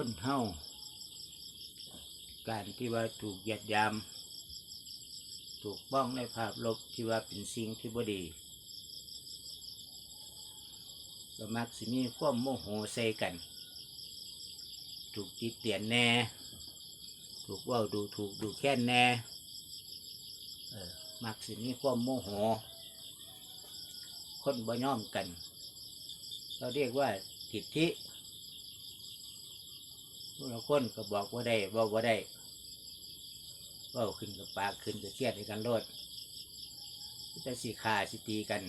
คนเฮาการที่ว่าถูกหยียดยาม ถูกบ้องในภาพลบที่ว่าเป็นสิ่งที่บ่ดีก็มักสิมีความโมโหใส่กัน ถูกติดเตียนแน่ ถูกว่าดูถูกดูแค้นแน่เออมักสิมีความโมโห คนบ่ย่อมกัน เราเรียกว่าทิฏฐิ ผู้ละคนก็บอกว่าได้บอกว่าได้ว่าขึ้นกับปากขึ้นกับเครียดในกันโลดจะสิขาสิตีกัน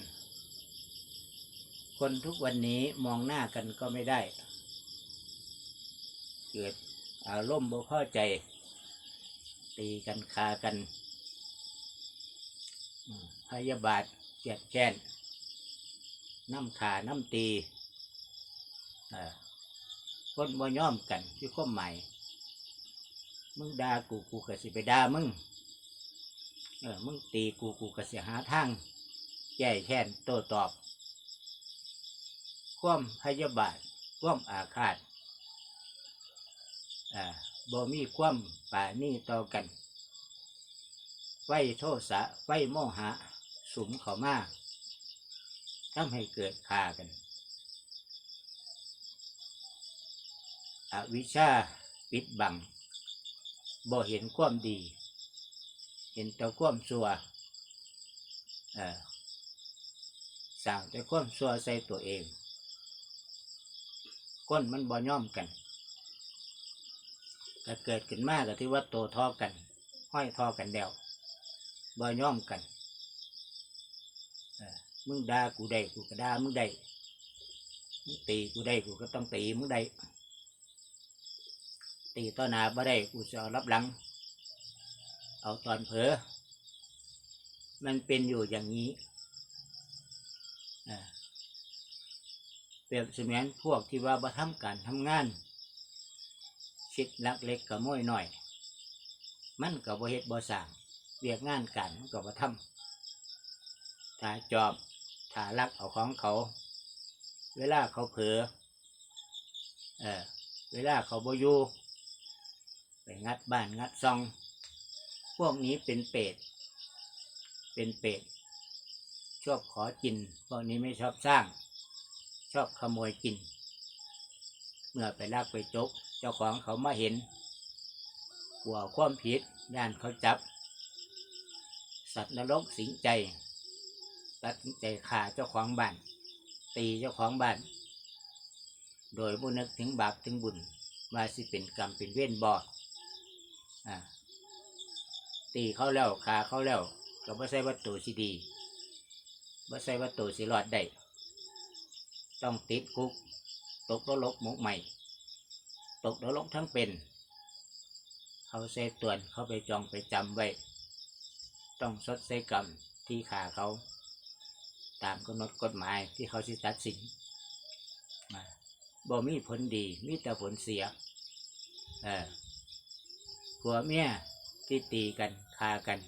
คนทุกวันนี้มองหน้ากันก็ไม่ได้ เกิดอารมณ์บ่พอใจ ตีกันคากันพยาบาทเกลียดแค้นน้ำขาน้ำตีอ่อ คนบ่ย่อมกันที่ความหมายมึงด่ากูกูก็สิไปด่ามึงเออมึงตีกูกูก็สิหาทางแก้แค้นโต้ตอบ ความพยาบาทความอาฆาตอ่าบ่มีความป่านี่ต่อกันไฟโทสะไฟโมหะสุมเข้ามาทำให้เกิดคากัน อวิชชาปิดบังบ่เห็นความดี เห็นแต่ความชั่วสั่งแต่ความชั่วใส่ตัวเองก้นมันบ่ย่อมกันก็เกิดขึ้นมากก็ที่ว่าโตทอกัน ห้อยทอกันแล้วบ่ย่อมกันมึงด่ากูได้กูก็ด่ามึงได้มึงตีกูได้กูก็ต้องตีมึงได้ ตีต่อนาบ่ได้กูจะเอารับหลัง เอาตอนเผลอมันเป็นอยู่อย่างนี้เออเปรียบเสมือนพวกที่ว่าบ่ทำการทำงานชิดลักเล็กกับม้อยหน่อย มันก็บ่เฮ็ดบ่สร้างเรียกงานกันมันก็บ่ทำถ้าจอบถ้าลักเอาของเขา เวลาเขาเผลอเออเวลาเขาบ่อยู่ ไปงัดบ้านงัดซอง พวกนี้เป็นเป็ดเป็นเป็ดชอบขอกิน พวกนี้ไม่ชอบสร้าง ชอบขโมยกิน เมื่อไปลักไปจก เจ้าของเขามาเห็นกลัวความผิดย่านเขาจับ สัตว์นรกสิงใจตัดสินใจฆ่าเจ้าของบ้าน ตีเจ้าของบ้าน โดยบุนึกถึงบาปถึงบุญว่าสิเป็นกรรมเป็นเวรบอ่ ตีเขาแล้วฆ่าเขาแล้วก็บ่ใช่วัตถุสิดีบ่ใช่วัตถุสิรอดได้ต้องติดคุก ตกนรกหมกใหม่ ตกนรกทั้งเป็น เขาเซตวนเขาไปจองไปจำไว้ ต้องชดใช้กรรมที่ขาเขา ตามกำหนดกฎหมายที่เขาสิตัดสินมาบ่มีผลดี มีแต่ผลเสีย เออ ผัวเมียที่ตีกันคากัน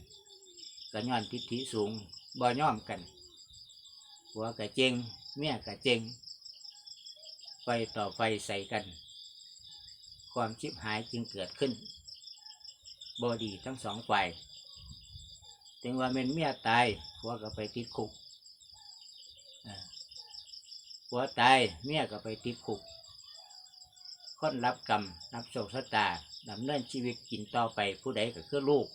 ก็ย้อนทิฏฐิสูงบ่ย่อมกันผัวกะเจงเมียกะเจงไฟต่อไฟใส่กัน ความชิบหายจึงเกิดขึ้นบอดีทั้งสองฝ่ายถึงว่าเป็นเมียตายผัวก็ไปติดคุกผัวตายเมียก็ไปติดคุก คนรับกรรมรับโชคชะตาดำเนินชีวิตกินต่อไปผู้ใดก็คือลูก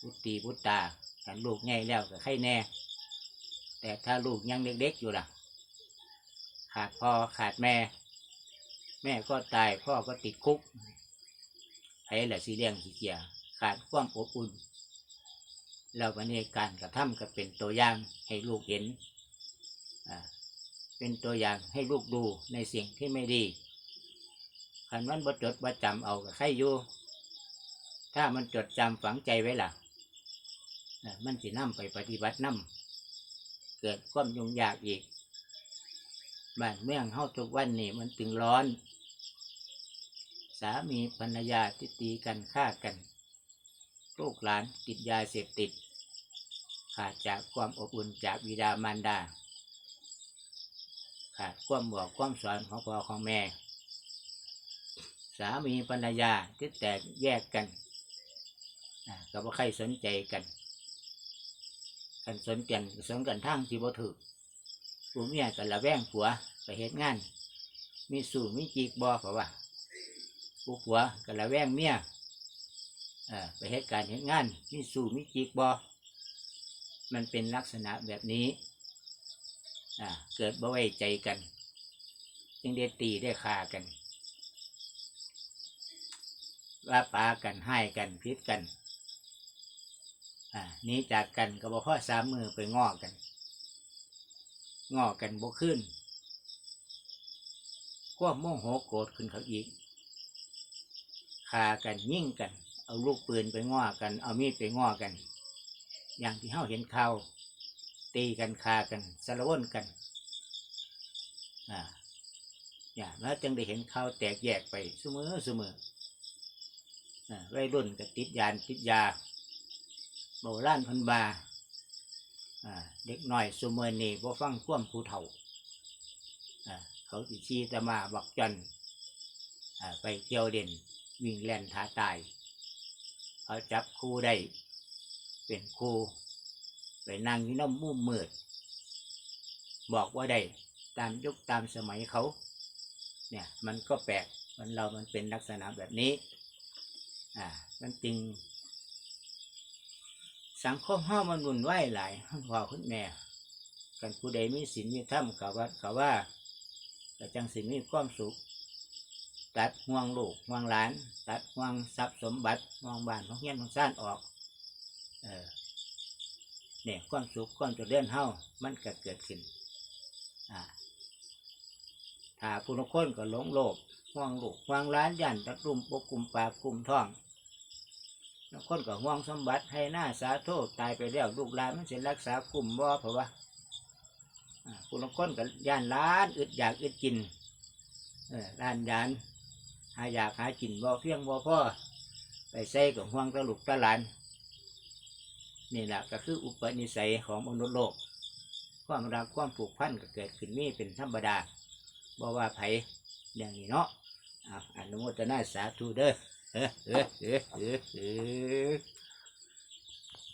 พุตตีพุตตาขันลูกใหญ่แล้วก็ใครแน่ แต่ถ้าลูกยังเด็กๆอยู่ล่ะ ขาดพ่อขาดแม่ แม่ก็ตายพ่อก็ติดคุกไอ้แหละสีเลี้ยงสีเกียขาดความอบอุ่นแล้ววันนี้การกระทำก็เป็นตัวอย่างให้ลูกเห็นอ่าเป็นตัวอย่างให้ลูกดูในสิ่งที่ไม่ดี คันมันบ่จดบ่จำเอาใครอยู่ ถ้ามันจดจำฝังใจไว้ล่ะอ่ามันสินำไปปฏิบัตินำเกิดความยุ่งยากอีก บ้านเมืองเฮาทุกวันนี่มันตึงร้อน สามีภรรยาที่ตีกันฆ่ากัน ลูกหลานติดยาเสพติด ขาดจากความอบอุ่นจากบิดามารดา ขาดความบอกความสอนของพ่อของแม่ สามีภรรยาที่แตกแยกกันก็บ่ใครสนใจกันกันสนกันสนกันทางที่บ่ถูกผัวเมียกันละแวงผัวไปเฮ็ดงาน มีสู่มีจีกบ่เพราะว่าผู้ผัวกันละแวงเมียอไปเฮ็ดการเฮ็ดงาน มีสู่มีจีกบ่มันเป็นลักษณะแบบนี้อเกิดบ่ไว้ใจกัน จึงได้ตีได้ฆ่ากัน ว่าปากันให้กันพิษกันอ่านี้จากกันก็บอกพ่อสามมือไปงอกันงอกันบ่ขึ้นควบโมโหโกรธขึ้นเขาอีกฆ่ากันยิ่งกัน เอาลูกปืนไปง้อกัน เอามีดไปง้อกัน อย่างที่เฮาเห็นเขาตีกันฆ่ากันสารวนกันอ่าเนี่ยแล้วจึงได้เห็นเขาแตกแยกไปเสมอเสมอ วัยรุ่นก็ติดยานติดยาโบราณพันบาเด็กหน้อยสุเมอนี่บ่ฟังควมผู้เฒ่าเขาสิชี้ตะมาบักจันไปเที่ยวเด่นวิ่งแล่นท้าตาย เขาจับครูได้ เป็นครูไปนั่งอยู่น้ำมุมมืด บอกว่าได้ตามยุคตามสมัยเขา เนี่ยมันก็แปลกมันเรามันเป็นลักษณะแบบนี้ อ่า มันจริง สังคมห้ามันวุ่นวายหลายพ่อคุณแม่กันผู้ใดมีศีลมีธรรมเขาว่าเขาว่าแต่จังสิมีความสุข ตัดห่วงลูกห่วงหลาน ตัดห่วงทรัพย์สมบัติห่วงบ้านของเฮียของซ่านออก เออเนี่ยความสุขความเจริญเฮามันก็เกิดขึ้น อ่าถ้าผู้ลางคนก็หลงโลภ ห่วงลูกห่วงล้านยันตะกลุ่มปกกลุ่มปากกลุ่มท้องบางคนก็ห่วงสมบัติให้หน้าสาโทษตายไปแล้วลูกหลานมันจะรักษากลุ่มบ่เพราะว่าอ่าผู้ลางคนก็ย่านล้านอึดอยากอึดกินเออล้านยานหาอยากหากินบ่เพียงบ่พ่อไปใส่กับห่วงตะลุกตะหลานนี่แหละก็คืออุปนิสัยของมนุษย์โลก ความรักความผูกพันก็เกิดขึ้นมีเป็นธรรมดาบ่ว่าไผอย่างนี้เนาะ อะอนุโมทนาสาธุเด้อเออเออเออเออเออ